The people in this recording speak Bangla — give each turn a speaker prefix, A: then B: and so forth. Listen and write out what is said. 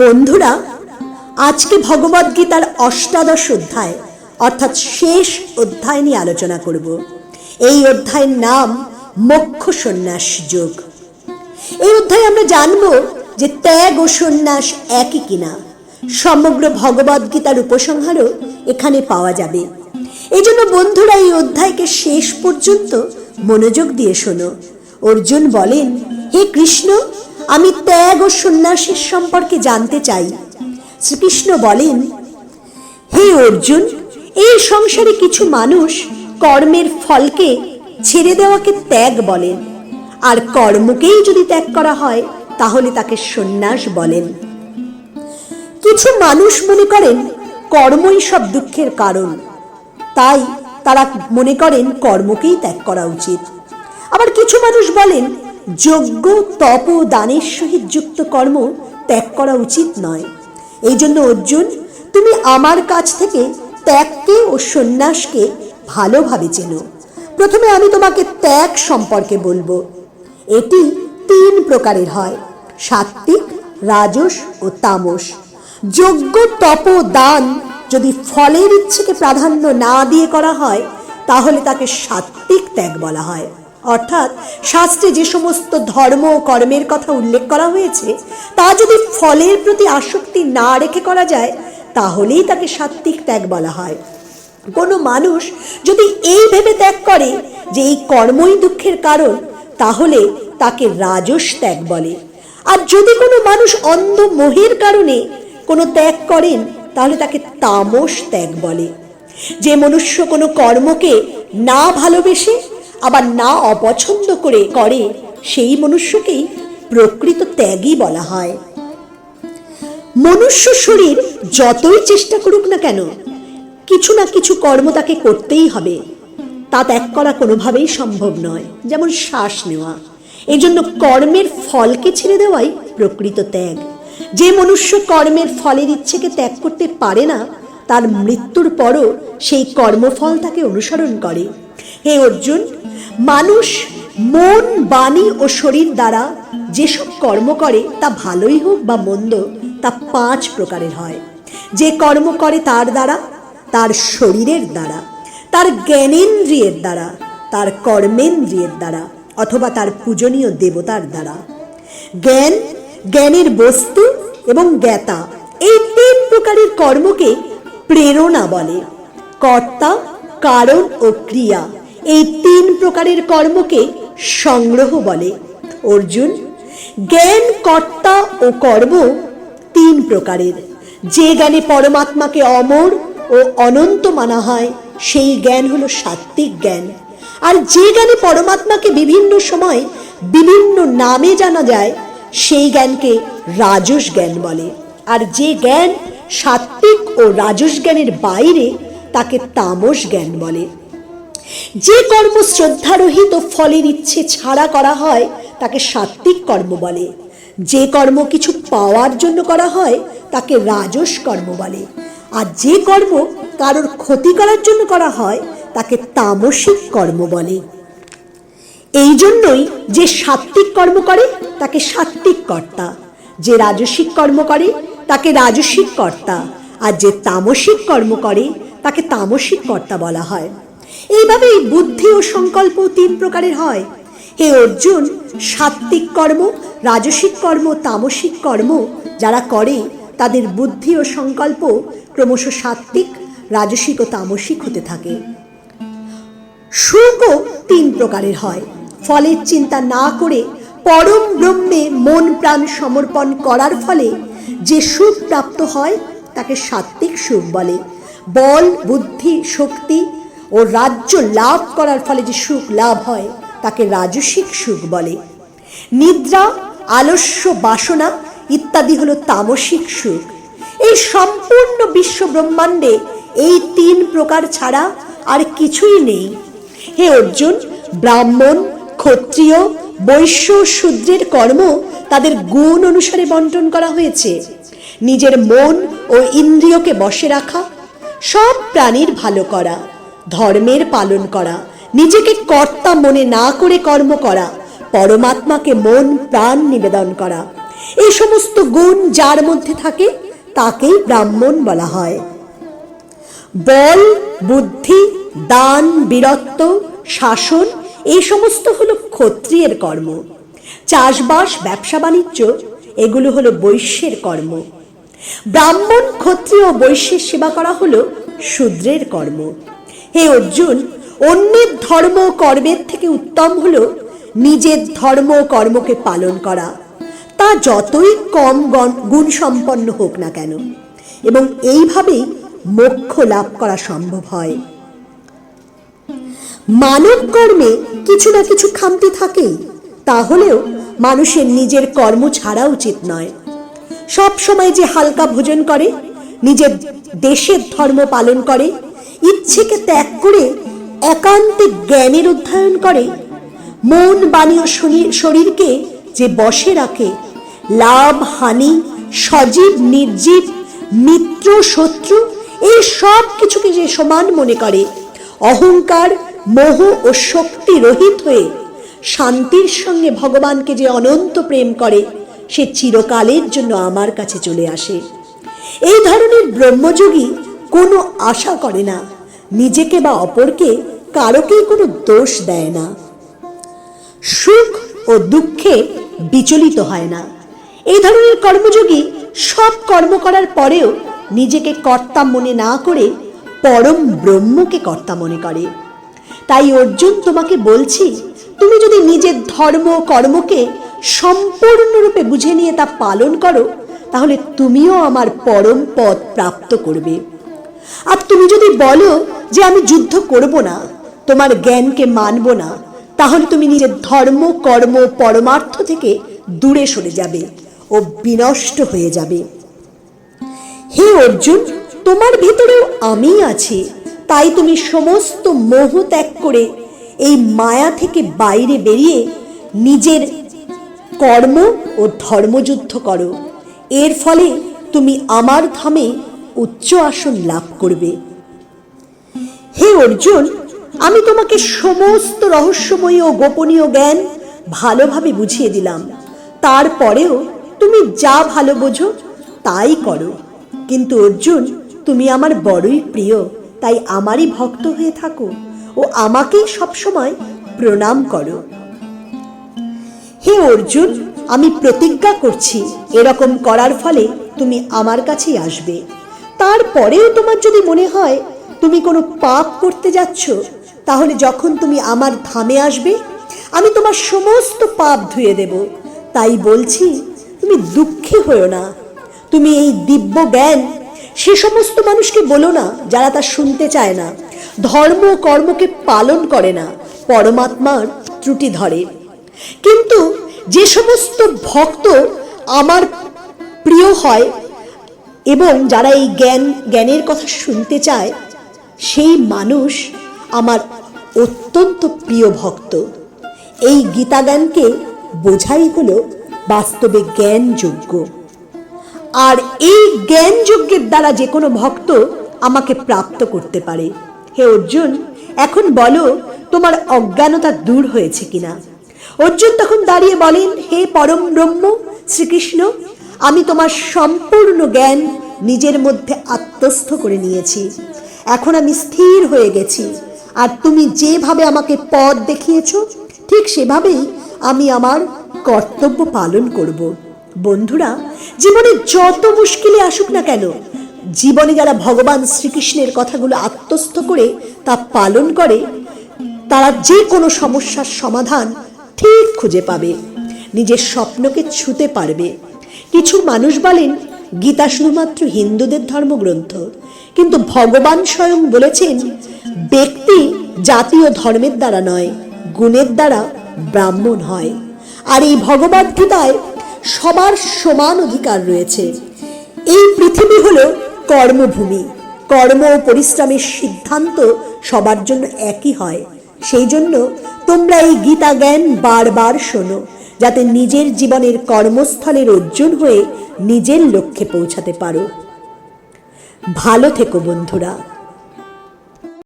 A: বন্ধুরা, আজকে ভগবদ্গীতার অষ্টাদশ অধ্যায়, অর্থাৎ শেষ অধ্যায় নিয়ে আলোচনা করব। এই অধ্যায়ের নাম মোক্ষ সন্ন্যাস যোগ। এই অধ্যায়ে আমরা জানব যে ত্যাগ ও সন্ন্যাস একই কিনা। সমগ্র ভগবদ্গীতার উপসংহারও এখানে পাওয়া যাবে। এই জন্য বন্ধুরা, এই অধ্যায়কে শেষ পর্যন্ত মনোযোগ দিয়ে শোনো। অর্জুন বলেন, হে কৃষ্ণ আমি ত্যাগ ও সন্ন্যাসের সম্পর্কে জানতে চাই। শ্রীকৃষ্ণ বলেন, হে অর্জুন, এই সংসারে কিছু মানুষ কর্মের ফলকে ছেড়ে দেওয়াকে ত্যাগ বলেন। আর কর্মকেই যদি ত্যাগ করা হয়, তাহলে তাকে সন্ন্যাস বলেন। কিছু মানুষ মনে করেন, কর্মই সব দুঃখের কারণ। তাই তারা মনে করেন, কর্মকেই ত্যাগ করা উচিত। আবার কিছু মানুষ বলেন যোগ্য তপ ও দানের সহিত যুক্ত কর্ম ত্যাগ করা উচিত নয়। এই জন্য অর্জুন, তুমি আমার কাছ থেকে ত্যাগকে ও সন্ন্যাসকে ভালোভাবে চেনো। প্রথমে আমি তোমাকে ত্যাগ সম্পর্কে বলব। এটি তিন প্রকারের হয় সাত্বিক রাজস ও তামস। যোগ্য তপ দান যদি ফলের ইচ্ছেকে প্রাধান্য না দিয়ে করা হয়, তাহলে তাকে সাত্বিক ত্যাগ বলা হয়। অর্থাৎ শাস্ত্রে যে সমস্ত ধর্ম ও কর্মের কথা উল্লেখ করা হয়েছে, তা যদি ফলের প্রতি আসক্তি না রেখে করা যায়, তাহলেই তাকে সাত্বিক ত্যাগ বলা হয়। কোনো মানুষ যদি এই ভেবে ত্যাগ করে যে এই কর্মই দুঃখের কারণ, তাহলে তাকে রাজস ত্যাগ বলে। আর যদি কোনো মানুষ অন্ধ মোহের কারণে কোনো ত্যাগ করেন, তাহলে তাকে তামস ত্যাগ বলে। যে মনুষ্য কোনো কর্মকে না ভালোবেসে আবার না অপছন্দ করে করে, সেই মনুষ্যকেই প্রকৃত ত্যাগই বলা হয়। মনুষ্য শরীর যতই চেষ্টা করুক না কেন, কিছু না কিছু কর্ম তাকে করতেই হবে। তা ত্যাগ করা কোনোভাবেই সম্ভব নয়, যেমন শ্বাস নেওয়া। এই জন্য কর্মের ফলকে ছেড়ে দেওয়াই প্রকৃত ত্যাগ। যে মনুষ্য কর্মের ফলের ইচ্ছেকে ত্যাগ করতে পারে না তার মৃত্যুর পরও সেই কর্মফল তাকে অনুসরণ করে। হে অর্জুন, মানুষ মন, বাণী ও শরীর দ্বারা যেসব কর্ম করে, তা ভালোই হোক বা মন্দ, তা পাঁচ প্রকারের হয়। যে কর্ম করে তার দ্বারা, তার শরীরের দ্বারা, তার জ্ঞানেন্দ্রিয়ের দ্বারা, তার কর্মেন্দ্রিয়ের দ্বারা, অথবা তার পূজনীয় দেবতার দ্বারা। জ্ঞান, জ্ঞানের বস্তু এবং জ্ঞাতা, এই তিন প্রকারের কর্মকে প্রেরণা বলে। কর্তা, কারণ ও ক্রিয়া এই তিন প্রকারের কর্মকে সংগ্রহ বলে। অর্জুন, জ্ঞান, কর্তা ও কর্ম তিন প্রকারের। যে জ্ঞানে পরমাত্মাকে অমর ও অনন্ত মানা হয়, সেই জ্ঞান হলো সাত্বিক জ্ঞান। আর যে জ্ঞানে পরমাত্মাকে বিভিন্ন সময় বিভিন্ন নামে জানা যায়, সেই জ্ঞানকে রাজস জ্ঞান বলে। আর যে জ্ঞান সাত্বিক ও রাজস জ্ঞানের বাইরে তাকে তামস জ্ঞান বলে। যে কর্ম শ্রদ্ধারহিত ফলের ইচ্ছে ছাড়া করা হয়, তাকে সাত্বিক কর্ম বলে। যে কর্ম কিছু পাওয়ার জন্য করা হয়, তাকে রাজস কর্ম বলে। আর যে কর্ম কারোর ক্ষতি করার জন্য করা হয়, তাকে তামসিক কর্ম বলে। এই জন্যই যে সাত্বিক কর্ম করে, তাকে সাত্বিক কর্তা। যে রাজসিক কর্ম করে তাকে রাজসিক কর্তা। আর যে তামসিক কর্ম করে, তাকে তামসিক কর্তা বলা হয়। এইভাবেই বুদ্ধি ও সংকল্প তিন প্রকারের হয়। হে অর্জুন সাত্বিক কর্ম, রাজসিক কর্ম, তামসিক কর্ম যারা করে, তাদের বুদ্ধি ও সংকল্প ক্রমশ সাত্বিক রাজসিক ও তামসিক হতে থাকে। সুখও তিন প্রকারের হয়। ফলের চিন্তা না করে পরম ব্রহ্মে মন প্রাণ সমর্পণ করার ফলে যে সুখ প্রাপ্ত হয়, তাকে সাত্বিক সুখ বলে। বল, বুদ্ধি, শক্তি ও রাজ্য লাভ করার ফলে যে সুখ লাভ হয়, তাকে রাজসিক সুখ বলে। নিদ্রা, আলস্য, বাসনা ইত্যাদি হলো তামসিক সুখ। এই সম্পূর্ণ বিশ্ব ব্রহ্মাণ্ডে এই তিন প্রকার ছাড়া আর কিছুই নেই। হে অর্জুন, ব্রাহ্মণ, ক্ষত্রিয় বৈশ্য শূদ্রের কর্ম তাদের গুণ অনুসারে বন্টন করা হয়েছে। নিজের মন ও ইন্দ্রিয়কে বসে রাখা, সব প্রাণীর ভালো করা, ধর্মের পালন করা, নিজেকে কর্তা মনে না করে কর্ম করা, পরমাত্মাকে মন প্রাণ নিবেদন করা, এই সমস্ত গুণ যার মধ্যে থাকে তাকেই ব্রাহ্মণ বলা হয়। বল, বুদ্ধি, দান, বীরত্ব, শাসন এই সমস্ত হলো ক্ষত্রিয়ের কর্ম। চাষবাস, ব্যবসা, বাণিজ্য, এগুলো হলো বৈশ্যের কর্ম। ব্রাহ্মণ, ক্ষত্রিয় বৈশ্যের সেবা করা হলো শূদ্রের কর্ম। হে অর্জুন, অন্যের ধর্ম কর্মের থেকে উত্তম হলো নিজের ধর্ম কর্মকে পালন করা। তা যতই কম গুণ সম্পন্ন হোক না কেন। এবং এইভাবেই মোক্ষ লাভ করা সম্ভব হয়। মানব কর্মে কিছু না কিছু খামতি থাকেই। তাহলেও মানুষের নিজের কর্ম ছাড়া উচিত নয়। সব সময় যে হালকা ভোজন করে, নিজের দেশের ধর্ম পালন করে, ইচ্ছেকে ত্যাগ করে, একান্তে জ্ঞানের অধ্যয়ন করে, মন বাণী ও শরীরকে যে বশে রাখে, লাভ, হানি, সজীব, নির্জীব, মিত্র, শত্রু, এই সব কিছুকে যে সমান মনে করে, অহংকার মোহ ও শক্তি রহিত হয়ে শান্তির সঙ্গে ভগবানকে যে অনন্ত প্রেম করে, সে চিরকালের জন্য আমার কাছে চলে আসে। এই ধরনের ব্রহ্মযোগী কোনো আশা করে না, নিজেকে বা অপরকে কারোকেই কোনো দোষ দেয় না। সুখ ও দুঃখে বিচলিত হয় না। এই ধরনের কর্মযোগী সব কর্ম করার পরেও নিজেকে কর্তা মনে না করে পরম ব্রহ্মকে কর্তা মনে করে। তাই অর্জুন তোমাকে বলছি, তুমি যদি নিজের ধর্ম কর্মকে সম্পূর্ণরূপে বুঝে নিয়ে তা পালন করো, তাহলে তুমিও আমার পরম পদ প্রাপ্ত করবে। আর তুমি যদি বলো যে আমি যুদ্ধ করব না, তোমার জ্ঞানকে মানব না, তাহলে তুমি নিজের ধর্ম, কর্ম পরমার্থ থেকে দূরে সরে যাবে ও বিনষ্ট হয়ে যাবে। হে অর্জুন, তোমার ভেতরেও আমি আছি। তাই তুমি সমস্ত মোহ ত্যাগ করে এই মায়া থেকে বাইরে বেরিয়ে নিজের কর্ম ও ধর্মযুদ্ধ করো। এর ফলে তুমি আমার ধামে উচ্চ আসন লাভ করবে। হে অর্জুন, আমি তোমাকে সমস্ত রহস্যময়ী ও গোপনীয় জ্ঞান ভালোভাবে বুঝিয়ে দিলাম। তারপরেও তুমি যা ভালো বোঝো তাই করো। কিন্তু অর্জুন, তুমি আমার বড়ই প্রিয়। তাই আমারই ভক্ত হয়ে থাকো ও আমাকেই সবসময় প্রণাম করো। হে অর্জুন, আমি প্রতিজ্ঞা করছি, এরকম করার ফলে তুমি আমার কাছেই আসবে। তারপরেও তোমার যদি মনে হয় তুমি কোনো পাপ করতে যাচ্ছ, তাহলে যখন তুমি আমার ধামে আসবে, আমি তোমার সমস্ত পাপ ধুয়ে দেব। তাই বলছি, তুমি দুঃখী হও না। তুমি এই দিব্য জ্ঞান সে সমস্ত মানুষকে বলো না, যারা তা শুনতে চায় না। ধর্ম কর্মকে পালন করে না, পরমাত্মার ত্রুটি ধরে। কিন্তু যে সমস্ত ভক্ত আমার প্রিয় হয় এবং যারা এই জ্ঞান, জ্ঞানের কথা শুনতে চায়, সেই মানুষ আমার অত্যন্ত প্রিয় ভক্ত। এই গীতা জ্ঞানকে বোঝাই হলো বাস্তবে জ্ঞানযোগ্য। আর এই জ্ঞান যজ্ঞের দ্বারা যে কোনো ভক্ত আমাকে প্রাপ্ত করতে পারে। হে অর্জুন, এখন বলো, তোমার অজ্ঞানতা দূর হয়েছে কিনা? অর্জুন তখন দাঁড়িয়ে বলেন, হে পরম ব্রহ্ম, শ্রীকৃষ্ণ, আমি তোমার সম্পূর্ণ জ্ঞান নিজের মধ্যে আত্মস্থ করে নিয়েছি। এখন আমি স্থির হয়ে গেছি। আর তুমি যেভাবে আমাকে পথ দেখিয়েছ, ঠিক সেভাবেই আমি আমার কর্তব্য পালন করব। বন্ধুরা, জীবনে যত মুশকিলে আসুক না কেন, জীবনে যারা ভগবান শ্রীকৃষ্ণের কথাগুলো আত্মস্থ করে তা পালন করে, তারা যে কোনো সমস্যার সমাধান ঠিক খুঁজে পাবে, নিজের স্বপ্নকে ছুতে পারবে। কিছু মানুষ বলেন, গীতা শুধুমাত্র হিন্দুদের ধর্মগ্রন্থ, কিন্তু ভগবান স্বয়ং বলেছেন, ব্যক্তি জাতীয় ধর্মের দ্বারা নয়, গুণের দ্বারা ব্রাহ্মণ হয়। আর এই ভগবদ গীতায় সবার সমান অধিকার রয়েছে। এই পৃথিবী হলো কর্মভূমি। কর্ম ও পরিশ্রমের সিদ্ধান্ত সবার জন্য একই হয়। সেই জন্য তোমরা এই গীতা জ্ঞান বারবার শোনো, যাতে নিজের জীবনের কর্মস্থলের অর্জুন হয়ে নিজের লক্ষ্যে পৌঁছাতে পারো। ভালো থেকো বন্ধুরা।